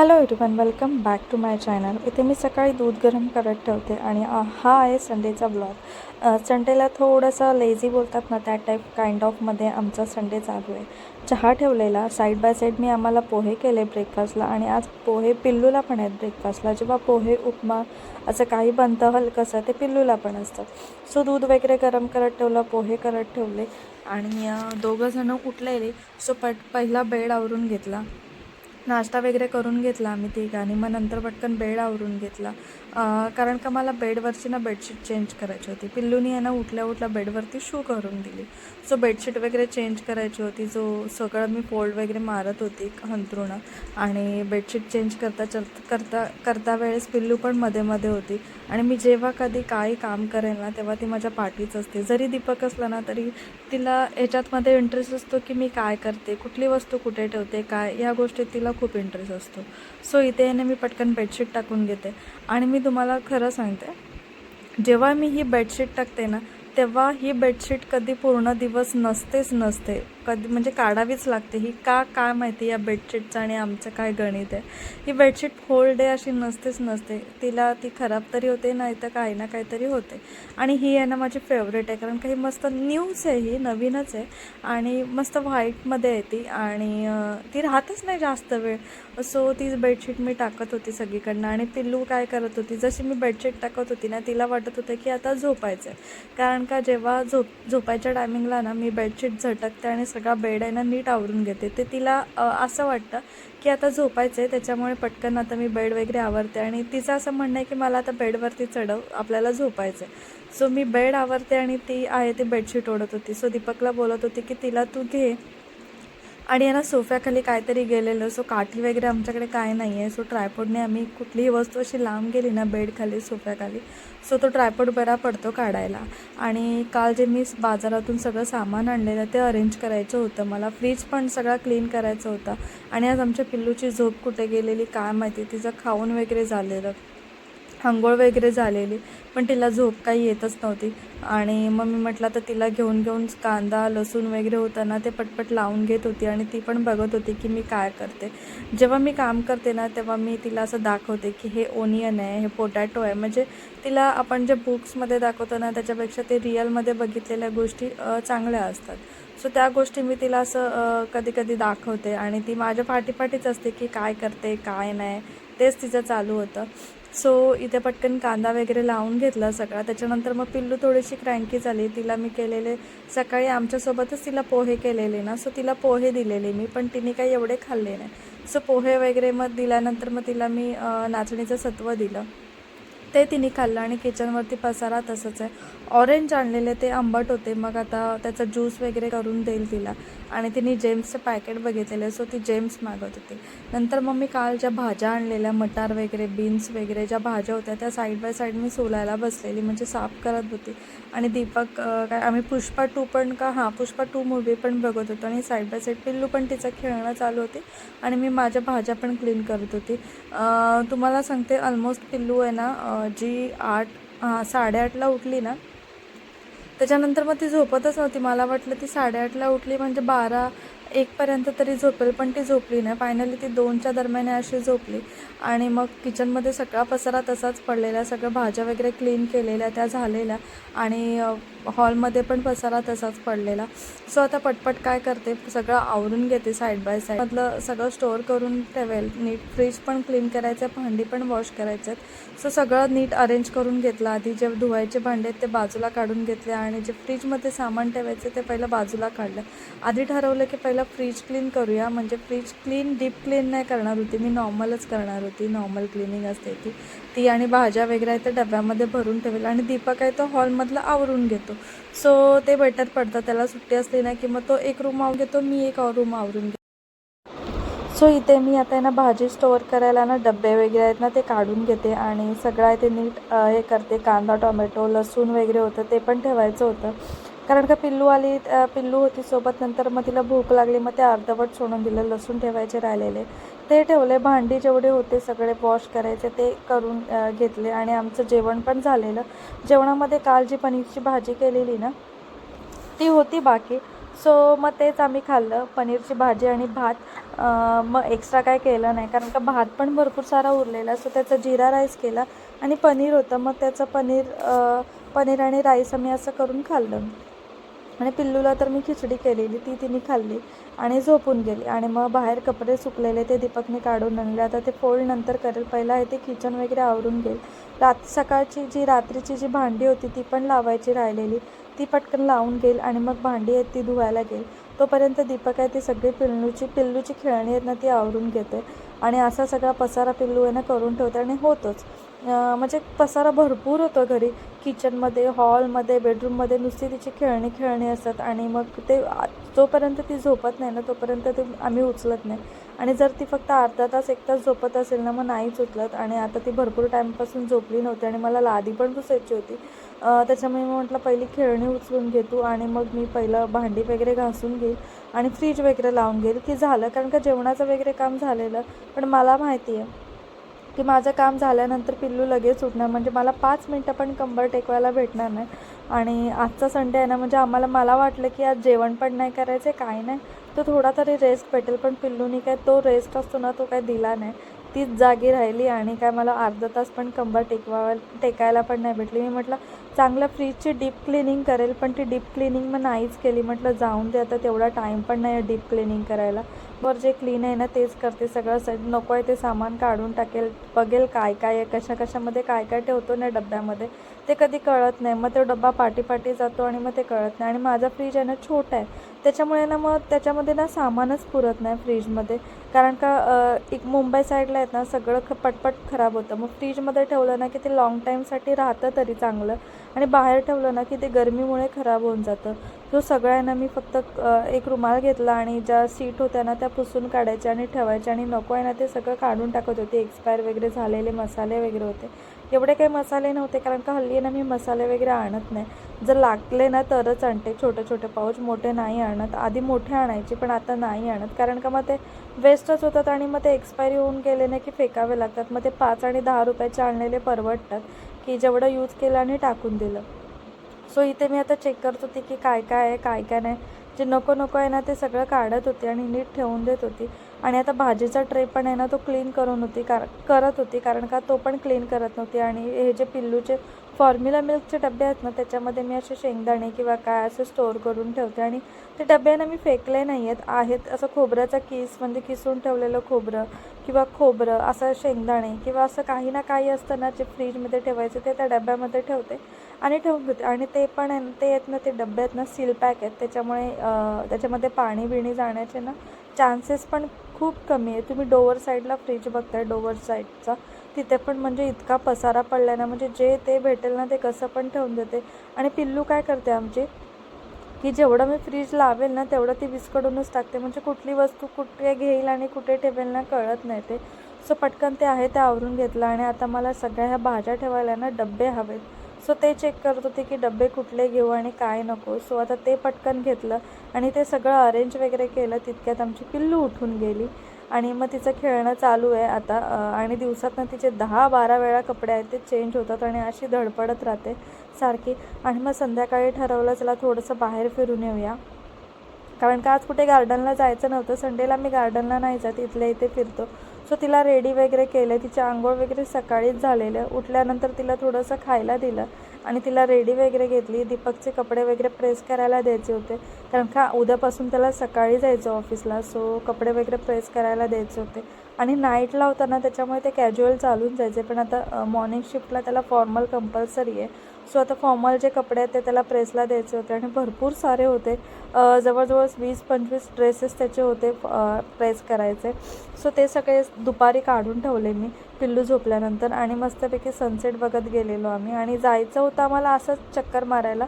Hello everyone welcome back to my channel इथे मी सकाळी दूध गरम करत ठेवते आणि हा आहे संडेचा ब्लॉग संडेला थोडंसं लेझी बोलतात ना त्या टाईप काइंड ऑफमध्ये आमचा संडे चालू आहे. चहा ठेवलेला साईड बाय साईड मी आम्हाला पोहे केले ब्रेकफास्टला आणि आज पोहे पिल्लूला पण आहेत ब्रेकफास्टला जेव्हा पोहे उपमा असं काही बनतं हलकंसं ते पिल्लूला पण असतं. सो दूध वगैरे गरम करत ठेवलं पोहे करत ठेवले आणि दोघंजणं उठलेले. सो पट पहिला बेड आवरून घेतला. नाश्ता वगैरे करून घेतला आम्ही तिघांनी. मग नंतर पटकन बेड आवरून घेतला. कारण का मला बेडवरची ना बेडशीट चेंज करायची होती. पिल्लूनी आहे ना उठल्या उठल्या बेडवरती शू करून दिली. सो बेडशीट वगैरे चेंज करायची होती. जो सगळं मी फोल्ड वगैरे मारत होती हंतरुणं आणि बेडशीट चेंज करता चल करता करता वेळेस पिल्लू पण मध्ये मध्ये होती. आणि मी जेव्हा कधी काही काम करेल ना तेव्हा ती माझ्या पाठीच असते. जरी दीपक असला ना तरी तिला ह्याच्यातमध्ये इंटरेस्ट असतो की मी काय करते कुठली वस्तू कुठे ठेवते काय या गोष्टीत तिला खूप इंटरेस्ट असतो. सो इथे येणे मी पटकन बेडशीट टाकून घेते. आणि मी मी तुम्हाला खरं सांगते. जेव्हा मी ही बेडशीट टाकते ना तेव्हा ही बेडशीट कधी पूर्ण दिवस नसतेच नसते. कधी म्हणजे काढावीच लागते. ही का काय माहिती या बेडशीटचं आणि आमचं काय गणित आहे? ही बेडशीट होल डे अशी नसतेच नसते. तिला ती खराब तरी होते नाही तर काही ना काहीतरी होते. आणि ही आहे ना माझी फेवरेट आहे. कारण काही मस्त न्यूज आहे ही नवीनच आहे. आणि मस्त व्हाईटमध्ये आहे ती. आणि ती राहतच नाही जास्त वेळ. सो तीच बेडशीट मी टाकत होती सगळीकडनं. आणि पिल्लू काय करत होती? जशी मी बेडशीट टाकत होती ना तिला वाटत होतं की आता झोपायचं आहे कारण का जेव्हा झोप झोपायच्या टायमिंगला ना मी बेडशीट झटकते आणि सगळा बेड आहे ना नीट आवरून घेते. ते तिला असं वाटतं की आता झोपायचं आहे त्याच्यामुळे पटकन आता मी बेड वगैरे आवरते. आणि तिचं असं म्हणणं आहे की मला आता बेडवरती चढव आपल्याला झोपायचं आहे सो मी बेड आवरते आणि ती आहे ती बेडशीट ओढत होती. सो दीपकला बोलत होती की तिला तू घे आणि यांना ना सोफ्याखाली काहीतरी गेलेलं. सो काठी वगैरे आमच्याकडे काय नाही आहे सो ट्रायपॉडने आम्ही कुठलीही वस्तू अशी लांब गेली ना बेडखाली सोफ्याखाली सो तो ट्रायपॉड बरा पडतो काढायला. आणि काल जे मी बाजारातून सगळं सामान आणलेलं ते अरेंज करायचं होतं मला. फ्रीज पण सगळा क्लीन करायचं होता. आणि आज आमच्या पिल्लूची झोप कुठे गेलेली काय माहिती तिचं खाऊन वगैरे झालेलं. आंघोळ वगैरे झालेली पण तिला झोप काही येतच नव्हती. आणि मग मी म्हटलं तर तिला घेऊन घेऊन कांदा लसूण वगैरे होता ना ते पटपट लावून घेत होती आणि ती पण बघत होती की मी काय करते. जेव्हा मी काम करते ना तेव्हा मी तिला असं दाखवते की हे ओनियन आहे हे पोटॅटो आहे. म्हणजे तिला आपण जे बुक्समध्ये दाखवतो ना त्याच्यापेक्षा ते रिअलमध्ये बघितलेल्या गोष्टी चांगल्या असतात. सो त्या गोष्टी मी तिला असं कधी कधी दाखवते. आणि ती माझ्या पाठीपाठीच असते की काय करते काय नाही तेच तिचं चालू होतं. सो इथे पटकन कांदा वगैरे लावून घेतला सगळा. त्याच्यानंतर मग पिल्लू थोडीशी क्रँकी झाली. तिला मी केलेले सकाळी आमच्यासोबतच तिला पोहे केलेले ना सो तिला पोहे दिलेले मी पण तिने काही एवढे खाल्ले नाही. सो पोहे वगैरे मग दिल्यानंतर मग तिला मी नाचणीचं सत्व दिलं. ते तिने खाल्लं आणि किचनवरती पसारा तसंच आहे. ऑरेंज आणलेले ते आंबट होते. मग आता त्याचा ज्यूस वगैरे करून देईल तिला. आणि तिने जेम्सचं पॅकेट बघितलेलं सो ती जेम्स मागत होती. नंतर मग मी काल ज्या भाज्या आणलेल्या मटार वगैरे बीन्स वगैरे ज्या भाज्या होत्या त्या साईड बाय साईड मी सोलायला बसलेली म्हणजे साफ करत होती. आणि दीपक काय आम्ही पुष्पा टू पण का हां पुष्पा टू मूवी पण बघत होतो आणि साईड बाय साईड पिल्लू पण तिचं खेळणं चालू होती आणि मी माझ्या भाज्या पण क्लीन करत होती. तुम्हाला सांगते ऑलमोस्ट पिल्लू आहे ना जी आठ हां साडेआठला उठली ना त्याच्यानंतर मग ती झोपतच नव्हती. मला वाटलं ती साडेआठला उठली म्हणजे बारा एकपर्यंत तरी झोपेल पण ती झोपली नाही. फायनली ती दोनच्या दरम्यान अशी झोपली. आणि मग किचनमध्ये सगळा पसारा तसाच पडलेला सगळं भाज्या वगैरे क्लीन केलेल्या त्या झालेल्या. आणि हॉलमध्ये पण पसारा तसाच पडलेला. सो आता पटपट काय करते? सगळं आवरून घेते साईड बाय साईड मधलं सगळं स्टोअर करून ठेवेल. नीट फ्रीज पण क्लीन करायचं आहे भांडी पण वॉश करायचं आहेत सो सगळं नीट अरेंज करून घेतलं. आधी जे धुवायचे भांडे आहेत ते बाजूला काढून घेतले. आणि जे फ्रीजमध्ये सामान ठेवायचं ते पहिलं बाजूला काढलं. आधी ठरवलं की पहिलं फ्रीज क्लीन करूया. म्हणजे फ्रीज क्लीन डीप क्लीन नाही करणार होती. मी नॉर्मलच करणार होती. नॉर्मल क्लिनिंग असते ती. ती आणि भाज्या वगैरे आहे तर डब्यामध्ये भरून ठेवेल. आणि दीपक आहे तो हॉलमधलं आवरून घेतो. सो ते बेटर पडतं त्याला सुट्टी असली ना की मग तो एक रूम आवरून घेतो. मी एक रूम आवरून घेतो. सो इथे मी आता आहे ना भाजी स्टोअर करायला ना डबे वगैरे आहेत ना ते काढून घेते. आणि सगळं आहे ते नीट हे करते. कांदा टोमॅटो लसूण वगैरे होतं ते पण ठेवायचं होतं. कारण का पिल्लू आली पिल्लू होती सोबत नंतर मग तिला भूक लागली मग ते अर्धवट सोडून दिलं लसूण ठेवायचे राहिलेले. ते ठेवले भांडी जेवढे होते सगळे वॉश करायचे ते करून घेतले आणि आमचं जेवण पण झालेलं. जेवणामध्ये काल जी पनीरची भाजी केलेली ना ती होती बाकी. सो मग तेच आम्ही खाल्लं पनीरची भाजी आणि भात. मग एक्स्ट्रा काय केलं नाही कारण का भात पण भरपूर सारा उरलेला सो त्याचा जिरा राईस केला आणि पनीर होतं. मग त्याचं पनीर पनीर आणि राईस आम्ही असं करून खाल्लं. आणि पिल्लूला तर मी खिचडी केलेली ती तिने खाल्ली आणि झोपून गेली. आणि मग बाहेर कपडे सुकलेले ते दीपकने काढून आणले. आता ते फोल्ड नंतर करेल. पहिला आहे ते किचन वगैरे आवरून घेईल. रात सकाळची जी रात्रीची जी भांडी होती ती पण लावायची राहिलेली. ती पटकन लावून घेईल आणि मग भांडी आहेत ती धुवायला घेईल. तोपर्यंत दीपक आहे ती सगळी पिल्लूची पिल्लूची खेळणी आहेत ना ती आवरून घेते आणि असा सगळा पसारा पिल्लू आहे ना करून ठेवते आणि होतोच. म्हणजे पसारा भरपूर होतो घरी. किचनमध्ये हॉलमध्ये बेडरूममध्ये नुसती तिची खेळणी खेळणी असतात आणि मग ते जोपर्यंत ती झोपत नाही ना तोपर्यंत ते आम्ही उचलत नाही. आणि जर ती फक्त अर्धा तास एक तास झोपत असेल ना मग नाहीच उचलत. आणि आता ती भरपूर टाईमपासून झोपली नव्हती आणि मला लादी पण पुसायची होती. त्याच्यामुळे मी म्हटलं पहिली खेळणी उचलून घेतो आणि मग मी पहिलं भांडी वगैरे घासून घेईल आणि फ्रीज वगैरे लावून घेईल. की झालं कारण का जेवणाचं वगैरे काम झालेलं. पण मला माहिती आहे की माझं काम झाल्यानंतर पिल्लू लगेच उठणार म्हणजे मला पाच मिनटं पण कंबर टेकवायला भेटणार नाही. आणि आजचा संडे आहे ना म्हणजे आम्हाला मला वाटलं की आज जेवण पण नाही करायचं काय नाही. तो थोडा तरी रेस्ट भेटेल पण पिल्लूनी काय तो रेस्ट असतो ना तो काय दिला नाही. तीच जागी राहिली आणि काय मला अर्धा तास पण कंबर टेकवा टेकायला पण नाही भेटली. मी म्हटलं चांगलं फ्रीजची डीप क्लिनिंग करेल पण ती डीप क्लिनिंग मग नाहीच केली. म्हटलं जाऊन दे आता तेवढा टाईम पण नाही डीप क्लिनिंग करायला. वर जे क्लीन आहे ना तेच करते सगळं. स नको आहे ते सामान काढून टाकेल. बघेल काय काय आहे कशा कशामध्ये काय काय ठेवतो ना डब्यामध्ये. ते कधी कळत नाही. मग तो डब्बा पाटी पाटी जातो आणि मग ते कळत नाही. आणि माझा फ्रीज आहे ना छोटा आहे. त्याच्यामुळे ना मग त्याच्यामध्ये ना सामानच पुरत नाही फ्रीजमध्ये कारण का एक मुंबई साईडला आहेत ना सगळं ख पटपट खराब होतं. मग फ्रीजमध्ये ठेवलं ना की ते लाँग टाईमसाठी राहतं तरी चांगलं. आणि बाहेर ठेवलं ना की ते गरमीमुळे खराब होऊन जातं. तो सगळ्यांना मी फक्त एक रुमाल घेतला आणि ज्या सीट होत्या ना त्या पुसून काढायच्या आणि ठेवायच्या आणि नको आहे ना ते सगळं काढून टाकत होते. एक्सपायर वगैरे झालेले मसाले वगैरे होते. एवढे काही मसाले नव्हते कारण का हल्ली ना मी मसाले वगैरे आणत नाही. जर लागले ना तरच आणते. छोटे छोटे पाऊच मोठे नाही आणत. आधी मोठे आणायचे पण आता नाही आणत. कारण का मग ते वेस्टच होतात आणि मग ते एक्सपायरी होऊन गेले ना की फेकावे लागतात. मग ते पाच आणि दहा रुपयाचे आणलेले परवडतात. की जेवढं यूज केलं आणि टाकून दिलं. सो इथे मी आता चेक करत होती की काय काय आहे काय काय नाही. जे नको नको आहे ना ते सगळं काढत होती आणि नीट ठेवून देत होती. आणि आता भाजीचा ट्रे पण आहे ना तो क्लीन करून होती कार करत होती. कारण का तो पण क्लीन करत नव्हती. आणि हे जे पिल्लूचे फॉर्म्युला मिल्कचे डबे आहेत ना त्याच्यामध्ये मी असे शेंगदाणे किंवा काय असं स्टोअर करून ठेवते आणि ते डबे ना मी फेकले नाही आहेत आहेत असं खोबऱ्याचा किस म्हणजे किसून ठेवलेलं खोबरं किंवा खोबरं असं शेंगदाणे किंवा असं काही ना काही असतं ना जे फ्रीजमध्ये ठेवायचं ते त्या डब्यामध्ये ठेवते आणि ठेवून घेते. आणि ते पण आहे ते आहेत ना ते डबे आहेत ना सील पॅक आहेत. त्याच्यामुळे त्याच्यामध्ये पाणी बिणी जाण्याचे ना चान्सेस पण खूप कमी आहे तुम्ही डोवर साईडला फ्रीज बघताय डोवर साईडचा तिथे पण म्हणजे इतका पसारा पडला ना म्हणजे जे ते भेटेल ना ते कसं पण ठेवून देते. आणि पिल्लू काय करते आमची की जेवढं मी फ्रीज लावेल ना तेवढं ती विस्कडूनच टाकते. म्हणजे कुठली वस्तू कुठे घेईल आणि कुठे ठेवेल ना कळत नाही ते. सो पटकन ते आहे ते आवरून घेतलं आणि आता मला सगळ्या ह्या भाज्या ठेवायला ना डबे हवेत. सो ते चेक करत होते की डबे कुठले घेऊ आणि काय नको. सो आता ते पटकन घेतलं आणि ते सगळं अरेंज वगैरे केलं तितक्यात आमची पिल्लू उठून गेली. आणि मग तिचं खेळणं चालू आहे आता आणि दिवसातनं तिचे दहा बारा वेळा कपडे आहेत ते चेंज होतात आणि अशी धडपडत राहते सारखी. आणि मग संध्याकाळी ठरवलं चला थोडंसं बाहेर फिरून येऊया. कारण का आज कुठे गार्डनला जायचं नव्हतं संडेला मी गार्डनला नाही जात इथल्या इथे फिरतो. सो तिला रेडी वगैरे केलं तिच्या आंघोळ वगैरे सकाळीच झालेलं. उठल्यानंतर तिला थोडंसं खायला दिलं आणि तिला रेडी वगैरे घेतली. दीपकचे कपडे वगैरे प्रेस करायला द्यायचे होते. कारण का उद्यापासून त्याला सकाळी जायचं ऑफिसला सो कपडे वगैरे प्रेस करायला द्यायचे होते. आणि नाईटला होताना त्याच्यामुळे ते कॅज्युअल चालून जायचे. पण आता मॉर्निंग शिफ्टला त्याला फॉर्मल कंपल्सरी आहे. सो आता फॉर्मल जे कपडे आहेत ते त्याला प्रेसला द्यायचे होते आणि भरपूर सारे होते. जवळजवळ वीस पंचवीस ड्रेसेस त्याचे होते प्रेस करायचे. सो ते सगळे दुपारी काढून ठेवले मी पिल्लू झोपल्यानंतर. आणि मस्तपैकी सनसेट बघत गेलेलो आम्ही. आणि जायचं होतं आम्हाला असंच चक्कर मारायला.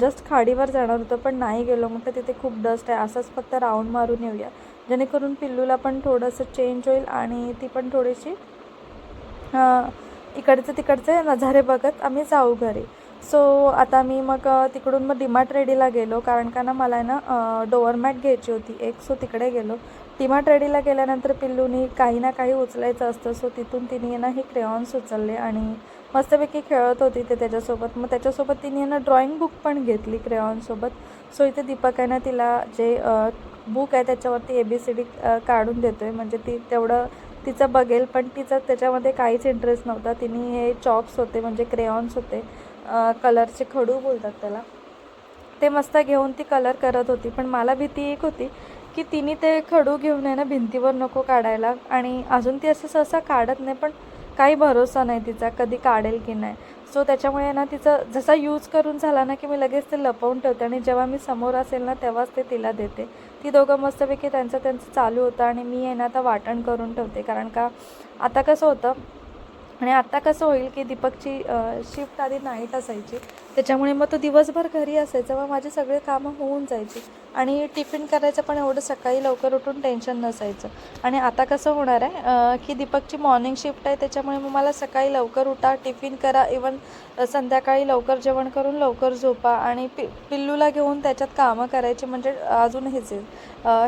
जस्ट खाडीवर जाणार होतं पण नाही गेलो. म्हटलं तिथे खूप डस्ट आहे. असंच फक्त राऊंड मारून येऊया. जेणेकरून पिल्लूला पण थोडंसं चेंज होईल आणि ती पण थोडीशी इकडचे तिकडचे नजारे बघत आम्ही जाऊ घरी. सो आता मी मग तिकडून मग डिमार्ट रेडीला गेलो. कारण का ना मला आहे ना डोअरमॅट घ्यायची होती. एक सो तिकडे गेलो. डिमार्ट रेडीला गेल्यानंतर पिल्लूनी काही ना काही उचलायचं असतं. सो तिथून तिने ना हे क्रेऑन्स उचलले आणि मस्तपैकी खेळत होती ते त्याच्यासोबत. मग त्याच्यासोबत तिने ना ड्रॉइंग बुक पण घेतली क्रेऑनसोबत सो इथे दीपक आहे ना तिला जे बुक आहे त्याच्यावरती ए बी सी डी काढून देतो आहे म्हणजे ती तेवढं तिचं बघेल पण तिचं त्याच्यामध्ये काहीच इंटरेस्ट नव्हता. तिने हे चॉप्स होते म्हणजे क्रेऑन्स होते कलरचे खडू बोलतात त्याला. ते मस्त घेऊन ती कलर करत होती. पण मला भीती एक होती की तिने ते खडू घेऊन आहे ना भिंतीवर नको काढायला. आणि अजून ती असं सहसा काढत नाही पण काही भरोसा नाही तिचा कधी काढेल की नाही. सो त्याच्यामुळे ना तिचं जसा यूज करून झाला ना की मी लगेच ते लपवून ठेवते आणि जेव्हा मी समोर असेल ना तेव्हाच ते तिला देते. ती दोघं मस्तपैकी त्यांचं त्यांचं चालू होतं आणि मी आहे ना आता वाटण करून ठेवते. कारण का आता कसं होतं आणि आत्ता कसं होईल की दीपकची शिफ्ट आधी नाईट असायची. त्याच्यामुळे मग तो दिवसभर घरी असायचा मग माझे सगळे कामं होऊन जायची. आणि टिफिन करायचं पण एवढं सकाळी लवकर उठून टेन्शन नसायचं. आणि आता कसं होणार आहे की दीपकची मॉर्निंग शिफ्ट आहे त्याच्यामुळे मग मला सकाळी लवकर उठा टिफिन करा इवन संध्याकाळी लवकर जेवण करून लवकर झोपा. आणि पि पिल्लूला घेऊन त्याच्यात कामं करायची म्हणजे अजून हेच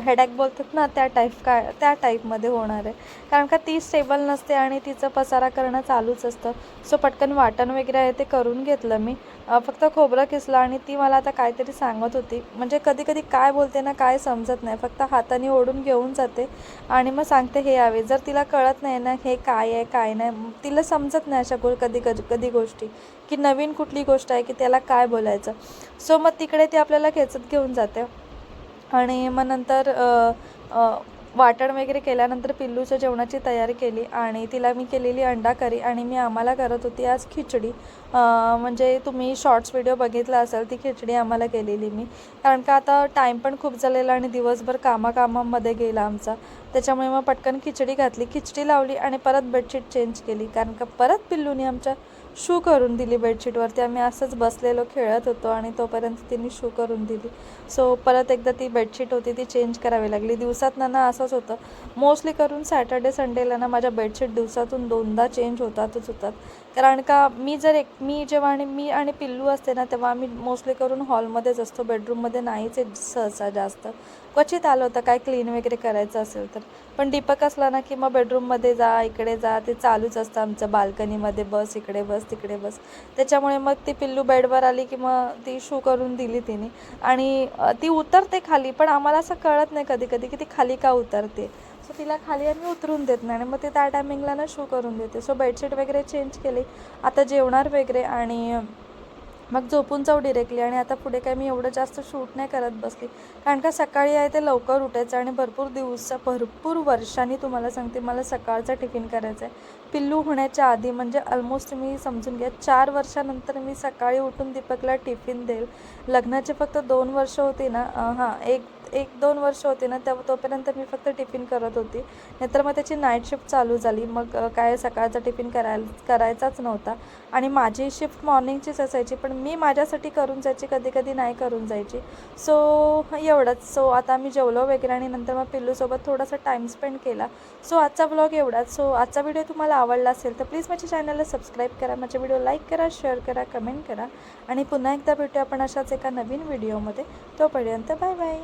हेडॅक बोलतात ना त्या टाईप काय त्या टाईपमध्ये होणार आहे. कारण का ती स्टेबल नसते आणि तिचं पसारा करणं चालूच असतं. सो पटकन वाटण वगैरे आहे ते करून घेतलं मी. फक्त खोबरं किसलं आणि ती मला आता काहीतरी सांगत होती. म्हणजे कधी कधी काय बोलते ना काय समजत नाही. फक्त हाताने ओढून घेऊन जाते आणि मग सांगते हे यावे. जर तिला कळत नाही ना हे काय आहे काय नाही तिला समजत नाही अशा गो कधी कधी कधी गोष्टी. की नवीन कुठली गोष्ट आहे की त्याला काय बोलायचं. सो मग तिकडे ती आपल्याला खेचत घेऊन जाते. आणि मग नंतर वाटण वगैरे केल्यानंतर पिल्लूच्या जेवणाची तयारी केली आणि तिला मी केलेली अंडा करी आणि मी आम्हाला करत होती आज खिचडी. म्हणजे तुम्ही शॉर्ट्स व्हिडिओ बघितला असेल ती खिचडी आम्हाला केलेली मी. कारण का आता टाईम पण खूप झालेला आणि दिवसभर कामाकामामध्ये गेला आमचा. त्याच्यामुळे मग पटकन खिचडी घातली खिचडी लावली आणि परत बेडशीट चेंज केली. कारण का परत पिल्लूनी आमच्या शू करून दिली बेडशीटवरती. आम्ही असंच बसलेलो खेळत होतो आणि तोपर्यंत तिने शू करून दिली. सो परत एकदा ती बेडशीट होती ती चेंज करावी लागली. दिवसात ना असंच होतं. मोस्टली करून सॅटर्डे संडेला ना माझ्या बेडशीट दिवसातून दोनदा चेंज होतातच होतात. कारण का मी जर एक मी जेव्हा आणि मी आणि पिल्लू असते ना तेव्हा आम्ही मोस्टली करून हॉलमध्येच असतो बेडरूममध्ये नाहीच आहे सहसा जास्त. क्वचित आलं होतं काय क्लीन वगैरे करायचं असेल तर. पण दीपक असला ना की मग बेडरूममध्ये जा इकडे जा ते चालूच असतं आमचं बाल्कनीमध्ये बस इकडे बस तिकडे बस. त्याच्यामुळे मग ती पिल्लू बेडवर आली की मग ती शू करून दिली तिने. आणि ती उतरते खाली पण आम्हाला असं कळत नाही कधी कधी की ती खाली का उतरते. सो तिला खाली आम्ही उतरून देत नाही आणि मग ते त्या टायमिंगला ना शू करून देते. सो बेडशीट वगैरे चेंज केली. आता जेवणार वगैरे आणि मग झोपून जाऊ डिरेक्टली आणि आता पुढे काय मी एवढं जास्त शूट नाही करत बसली. कारण का सकाळी आहे ते लवकर उठायचं आणि भरपूर दिवसा भरपूर वर्षांनी तुम्हाला सांगते मला सकाळचा टिफिन करायचा आहे पिल्लू होण्याच्या आधी म्हणजे ऑलमोस्ट मी समजून घ्या चार वर्षानंतर मी सकाळी उठून दीपकला टिफिन देईल. लग्नाचे फक्त दोन वर्ष होती ना हां एक एक दोन वर्ष होती ना तेव्हा तोपर्यंत मी फक्त टिफिन करत होती. नाहीतर मग त्याची नाईट शिफ्ट चालू झाली. मग काय सकाळचा टिफिन करायला करायचाच नव्हता. आणि माझी शिफ्ट मॉर्निंगचीच असायची पण मी माझ्यासाठी करून जायची कधी कधी नाही करून जायची. सो एवढंच. सो आता मी जेवलो वगैरे आणि नंतर मग पिल्लूसोबत थोडासा टाईम स्पेंड केला. सो आजचा ब्लॉग एवढाच. सो आजचा व्हिडिओ तुम्हाला आवडला असेल तर प्लीज माझ्या चॅनलला सबस्क्राईब करा माझे व्हिडिओ लाईक करा शेअर करा कमेंट करा. आणि पुन्हा एकदा भेटू आपण अशाच एका नवीन व्हिडिओमध्ये. तोपर्यंत बाय बाय.